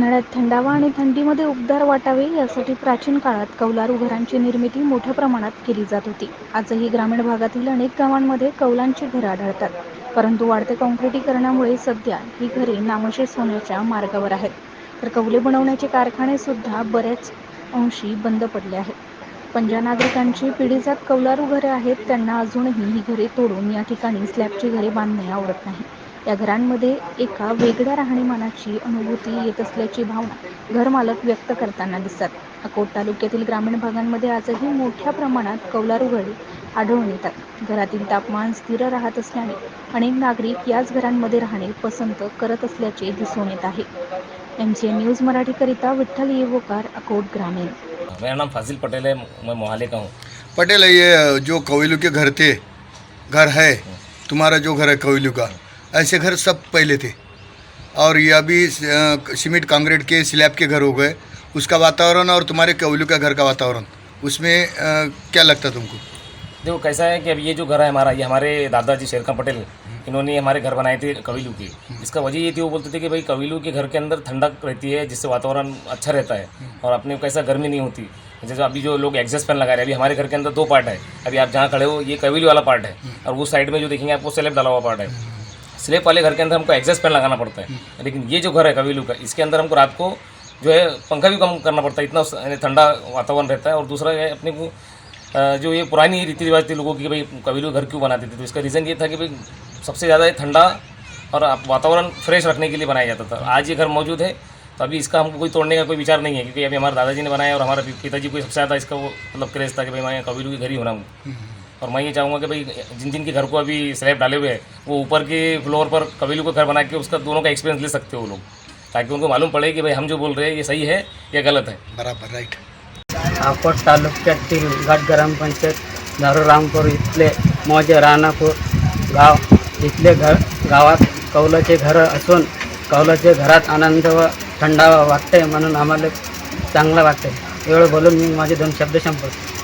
उन्हाळ्यात थंडावा आणि थंडीमध्ये उबदार वाटावे यासाठी प्राचीन काळात कौलारू घरांची निर्मिती मोठ्या प्रमाणात केली जात होती. आजही ग्रामीण भागातील अनेक गावांमध्ये कौलांची घरं आढळतात. परंतु वाढते काँक्रिटीकरणामुळे सध्या ही घरे नामशेष होण्याच्या मार्गावर आहेत. तर कौले बनवण्याचे कारखाने सुद्धा बऱ्याच अंशी बंद पडले आहेत. पण ज्या नागरिकांची पिढीजात कौलारू घरे आहेत त्यांना अजूनही ही घरे तोडून या ठिकाणी स्लॅबची घरे बांधणे आवडत नाही. या घरांमध्ये एका वेगळ्या राहणीमानाची अनुभूती येत असल्याची भावना घरमालक व्यक्त करताना दिसतात. अकोट तालुक्यातील ग्रामीण भागांमध्ये आजही मोठ्या प्रमाणात कौलारू घरे आढळून येतात. घरातील तापमान स्थिर राहत असल्याने अनेक नागरिक याच घरांमध्ये राहणे पसंत करत असल्याचे दिसून येत आहे. एम सी एन न्यूज मराठीकरिता विठ्ठल येवोकार अकोट ग्रामीण. मेरा नाम फाजिल पटेल है मैं मोहाली का हूँ। पटेल ये जो कोयलू के घर थे घर है तुम्हारा जो घर है कोयलू का? ऐसे घर सब पहले थे। और ये अभी सीमेंट कंक्रीट के स्लैब के घर हो गए। उसका वातावरण और तुम्हारे कोयलू का घर का वातावरण उसमें अ, क्या लगता तुमको? देखो कैसा है कि अब ये जो घर है हमारा ये हमारे दादाजी शेरखा पटेल इन्होंने हमारे घर बनाए थे कविलू के। इसका वजह ये थी वो बोलते थे कि भाई कविलू के घर के अंदर ठंडक रहती है जिससे वातावरण अच्छा रहता है। और अपने कैसा गर्मी नहीं होती। जैसे अभी जो लोग एग्जस्ट फ़ैन लगा रहे हैं अभी हमारे घर के अंदर दो पार्ट है। अभी आप जहाँ खड़े हो ये कविलू वाला पार्ट है। और वो साइड में जो देखेंगे आपको स्लेब डाला हुआ पार्ट है। स्लेब वाले घर के अंदर हमको एग्जस्ट फ़ैन लगाना पड़ता है। लेकिन ये जो घर है कविलू का, इसके अंदर हमको रात को जो है पंखा भी कम करना पड़ता है, इतना ठंडा वातावरण रहता है। और दूसरा है अपने को जो ये पुरानी रीति रिवाज थी लोगों की भाई कबीलू घर क्यों बनाते थे तो इसका रीज़न ये था कि भाई सबसे ज़्यादा ये ठंडा और वातावरण फ्रेश रखने के लिए बनाया जाता था। आज ये घर मौजूद है तो अभी इसका हमको कोई तोड़ने का कोई विचार नहीं है, क्योंकि अभी हमारे दादाजी ने बनाया और हमारे पिताजी को सबसे ज़्यादा इसका वो मतलब क्रेज़ था कि भाई मैं कबीलू की घर ही होना और मैं ये चाहूँगा कि भाई जिन जिन के घर को अभी स्लैब डाले हुए हैं वो ऊपर के फ्लोर पर कबीलू का घर बना के उसका दोनों का एक्सपीरियंस ले सकते हो वो लोग ताकि उनको मालूम पड़े कि भाई हम जो बोल रहे हैं ये सही है या गलत है। बराबर राईट अकोट तालुक्यातील घाट ग्रामपंचायत धारूरामपूर इथले मौजे राणापूर गाव इथले घर गावात कौलाचे घरं असून कौलाचे घरात आनंद व थंडावा वाटते म्हणून आम्हाला चांगलं वाटते एवढं बोलून मी माझे दोन शब्द संपवतो.